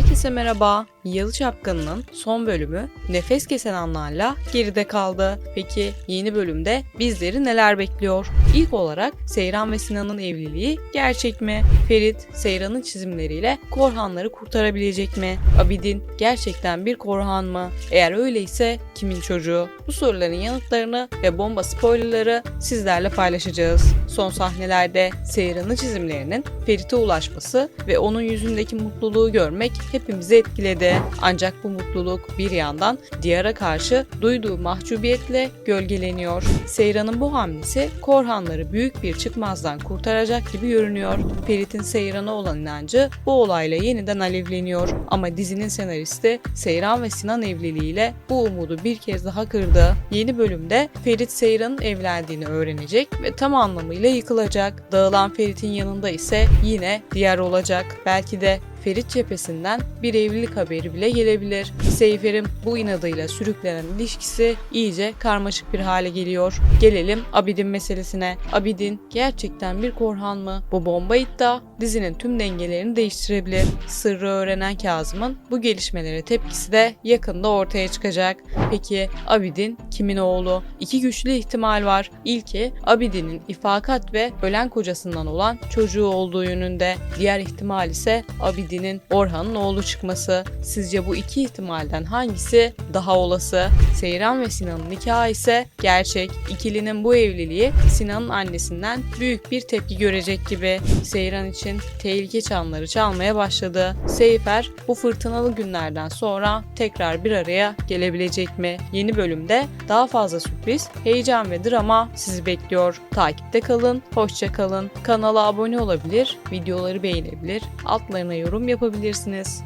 Herkese merhaba. Yalı Çapkını'nın son bölümü nefes kesen anlarla geride kaldı. Peki yeni bölümde bizleri neler bekliyor? İlk olarak Seyran ve Sinan'ın evliliği gerçek mi? Ferit, Seyran'ın çizimleriyle Korhanları kurtarabilecek mi? Abidin gerçekten bir Korhan mı? Eğer öyleyse kimin çocuğu? Bu soruların yanıtlarını ve bomba spoilerları sizlerle paylaşacağız. Son sahnelerde Seyran'ın çizimlerinin Ferit'e ulaşması ve onun yüzündeki mutluluğu görmek hepimizi etkiledi. Ancak bu mutluluk bir yandan Diyar'a karşı duyduğu mahcubiyetle gölgeleniyor. Seyran'ın bu hamlesi Korhanları büyük bir çıkmazdan kurtaracak gibi görünüyor. Ferit'in Seyran'a olan inancı bu olayla yeniden alevleniyor. Ama dizinin senaristi Seyran ve Sinan evliliğiyle bu umudu bir kez daha kırdı. Yeni bölümde Ferit Seyran'ın evlendiğini öğrenecek ve tam anlamıyla yıkılacak. Dağılan Ferit'in yanında ise yine Diyar olacak. Belki de Ferit cephesinden bir evlilik haberi bile gelebilir. Seyfer'in bu inadıyla sürüklenen ilişkisi iyice karmaşık bir hale geliyor. Gelelim Abidin meselesine. Abidin gerçekten bir Korhan mı? Bu bomba iddia dizinin tüm dengelerini değiştirebilir. Sırrı öğrenen Kazım'ın bu gelişmelere tepkisi de yakında ortaya çıkacak. Peki Abidin kimin oğlu? İki güçlü ihtimal var. İlki Abidin'in ifakat ve ölen kocasından olan çocuğu olduğu yönünde. Diğer ihtimal ise Abidin'in Orhan'ın oğlu çıkması. Sizce bu iki ihtimalden hangisi daha olası? Seyran ve Sinan'ın nikahı ise gerçek. İkilinin bu evliliği Sinan'ın annesinden büyük bir tepki görecek gibi. Seyran için tehlike çanları çalmaya başladı. Seyfer bu fırtınalı günlerden sonra tekrar bir araya gelebilecek mi? Yeni bölümde daha fazla sürpriz, heyecan ve drama sizi bekliyor. Takipte kalın, hoşça kalın. Kanala abone olabilir, videoları beğenebilir, altlarına yorum yapabilirsiniz.